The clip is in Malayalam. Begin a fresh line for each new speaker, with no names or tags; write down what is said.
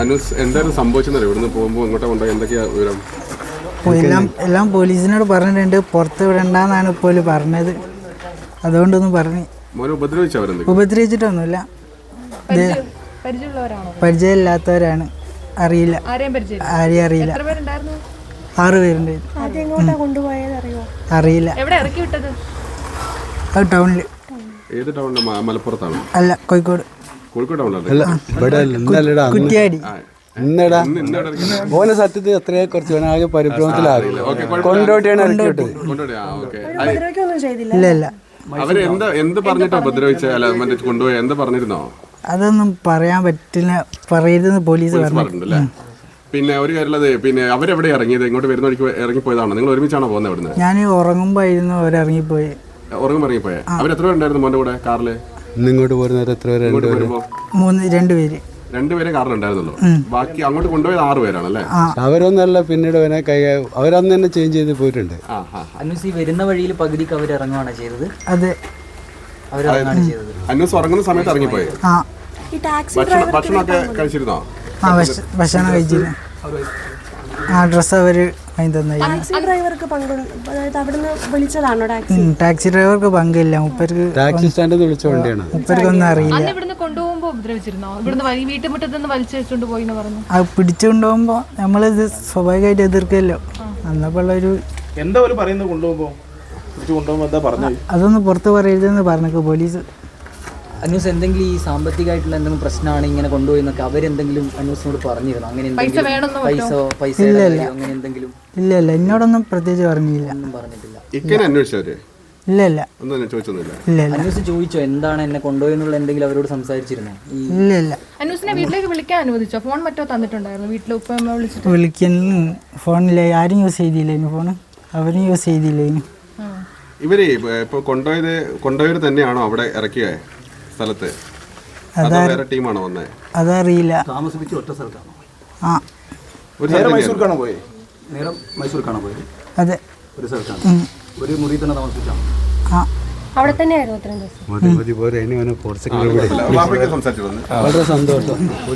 അനുസ് എന്തായിരുന്നു സംഭവിച്ചെന്നറിയോ? ഇവിടുന്ന് പോകുമ്പോൾ ഇങ്ങോട്ട് കൊണ്ടുപോയി എന്തൊക്കെയാ വിവരം?
എല്ലാം എല്ലാം പോലീസിനോട് പറഞ്ഞിട്ടുണ്ട്. പുറത്ത് വിടണ്ടെന്നാണ് ഇപ്പോൾ പറഞ്ഞത്. അതുകൊണ്ടൊന്നും പറഞ്ഞു.
മോനെ ഉപദ്രവിച്ചു
ഉപദ്രവിച്ചിട്ടൊന്നുമില്ല. ഇത്
പരിചയമുള്ളവരാണോ?
പരിചയമില്ലാത്തവരാണ്. അറിയില്ല.
ആരെയും പരിചയം
ആരെയും അറിയില്ല.
എത്ര പേരുണ്ടായിരുന്നു?
ആറ് പേരുണ്ട്.
ആദ്യം എങ്ങോട്ടാ കൊണ്ടുപോയത് അറിയോ?
അറിയില്ല.
എവിടെ ഇറക്കി വിട്ടത്?
അത് ടൗണിൽ
ഏത് ടൗണിൽ മലപ്പുറത്താണ്?
അല്ല കോഴിക്കോട്.
അല്ല? ഇവിടെ അല്ല ഇന്നല്ലടാ
കുറ്റിയാടി.
ഇന്നടാ.
ഇന്ന് ഇന്നവിടെ ഇരിക്കുന്നത്?
ഓനെ സത്യത്തിൽ എത്രയോ കുറച്ച് ഓനെ ആകെ പരിഭ്രമത്തിലാകും കൊണ്ടോട്ടിയാണ് ഇറക്കി വിട്ടത്
ഇല്ല ഇല്ല.
അവർ എന്താ എന്ത് പറഞ്ഞിട്ടാ ഉപദ്രവിച്ച? അല്ല മറ്റേ കൊണ്ടുപോയി എന്താ പറഞ്ഞിരുന്നോ?
അതൊന്നും പറയാൻ പറ്റില്ല. പറയരുതെന്ന് പോലീസ്
പറഞ്ഞിട്ടുണ്ടല്ലേ പിന്നെ ഒരു കാര്യമുള്ളത് പിന്നെ അവരെവിടെ ഇറങ്ങിയത്? ഇങ്ങോട്ട് വരുന്ന വഴിക്ക് ഇറങ്ങിപ്പോയതാണോ നിങ്ങൾ ഒരുമിച്ചാണോ പോകുന്നത് ഇവിടുന്ന്?
ഞാൻ ഉറങ്ങുമ്പോൾ ആയിരുന്നു അവരിറങ്ങിപ്പോയി
ഉറങ്ങും ഇറങ്ങിപ്പോയെ? അവരെത്ര പേരുണ്ടായിരുന്നു മോന്റെ കൂടെ? കാറിൽ?
ഇന്ന് ഇങ്ങോട്ട് പോരുന്നവർ എത്ര പേര്
ഇങ്ങോട്ട് വരുമ്പോ
മൂന്ന് രണ്ട് പേര്
രണ്ടുപേരെ കാറിലുണ്ടായിരുന്നുള്ളൂ ബാക്കി അങ്ങോട്ട് കൊണ്ടുപോയത് ആറ് പേരാണല്ലേ
അവരൊന്നല്ല പിന്നീട് അവനെ കൈ അവരന്ന് തന്നെ ചേഞ്ച് ചെയ്ത് പോയിട്ടുണ്ട്.
ആ ആ
അന്നൂസ് ഈ വരുന്ന വഴിയിൽ പകുതിക്ക് അവർ ഇറങ്ങുവാണ് ചെയ്തത്?
അതെ.
അവരിറങ്ങാണ് ചെയ്തത്.
അന്നൂസ് ഉറങ്ങുന്ന സമയത്ത് ഇറങ്ങിപ്പോയി?
ആ.
ഈ ടാക്സി
ഭക്ഷണം ഭക്ഷണമൊക്കെ കഴിച്ചിരുന്നോ?
ഭക്ഷണം കഴിച്ചിരുന്നു. ആ ഡ്രസ്സ് അവർ വാങ്ങി
ടാക്സി ഡ്രൈവർക്ക് പങ്കുണ്ട് അതായത് അവിടുന്ന് വിളിച്ചതാണോ ടാക്സി
ടാക്സി ഡ്രൈവർക്ക് പങ്കില്ല. മുപ്പർക്ക്
ടാക്സി സ്റ്റാൻഡിൽ നിന്ന് വിളിച്ച വണ്ടിയാണ്.
മുപ്പർക്കൊന്നും അറിയില്ല.
അന്ന് ഇവിടുന്ന് കൊണ്ടുപോകുമ്പോ ഉപദ്രവിച്ചിരുന്നോ? ഇവിടുന്ന് വഴി വീട്ടുമുറ്റത്ത് നിന്ന് വലിച്ചു വെച്ചോണ്ട് പോയി എന്ന് പറഞ്ഞു
അത് പിടിച്ചുകൊണ്ടുപോകുമ്പോൾ നമ്മളിത് സ്വാഭാവികമായിട്ട് എതിർക്കല്ലോ. അന്നപ്പോൾ ഒരു
എന്താ ഒരു പറയുന്നത് കൊണ്ടുപോകുമ്പോ? എന്താ പറഞ്ഞു
അതൊന്നും പുറത്ത് പറയരുതെന്ന് പറഞ്ഞു പോലീസ്
അന്യൂസ് എന്തെങ്കിലും ഈ സാമ്പത്തികമായിട്ടുള്ള എന്തെങ്കിലും പ്രശ്നമാണ് ഇങ്ങനെ കൊണ്ടുപോയി എന്നൊക്കെ അവരെന്തെങ്കിലും അനൂസിനോട് പറഞ്ഞിരുന്നു? അങ്ങനെ എന്തെങ്കിലും പൈസ പൈസ അങ്ങനെ എന്തെങ്കിലും?
ഇല്ല ഇല്ല. എന്നോടൊന്നും പ്രത്യേകിച്ച് പറഞ്ഞില്ല.
ഒന്നും പറഞ്ഞിട്ടില്ല.
ഇല്ല ഇല്ല. ഇല്ല ഇല്ല.
അന്യൂസ് ചോദിച്ചോ എന്താണ് എന്നെ കൊണ്ടുപോയെന്നുള്ള എന്തെങ്കിലും അവരോട് സംസാരിച്ചിരുന്നോ?
ഇല്ല ഇല്ല.
അനൂസിനെ വീട്ടിലേക്ക് വിളിക്കാൻ അനുവദിച്ചോ? ഫോൺ മറ്റോ തന്നിട്ടുണ്ടായിരുന്നു? വീട്ടിൽ ഉപ്പ അമ്മ വിളിച്ചിട്ട്?
വിളിക്കുന്നു ഫോണില്ല ആരും യൂസ് ചെയ്തില്ലേനു ഫോണ്. അവരും യൂസ് ചെയ്തില്ലേനു.
ഇവർ ഇപ്പൊ കൊണ്ടുപോയത് കൊണ്ടുപോയവർ തന്നെയാണോ അവിടെ ഇറക്കിയ? സ്ഥലത്ത്? അതോ വേറെ ടീമാണോ വന്നേ?
അതറിയില്ല
താമസിപ്പിച്ച് ഒറ്റ സ്ഥലത്താണ്.
ആ.
ഒരു
നേരെ മൈസൂർക്കാണോ പോയി? നേരെ മൈസൂർക്കാണോ പോയി?
അതെ.
ഒരു സ്ഥലത്താണ്. ഒരു മുറി തന്നെ താമസിപ്പിച്ചാണ്.
ആ.
അവിടെ തന്നെയായിരുന്നു അത്രയും ദിവസം.
വളരെ സന്തോഷം.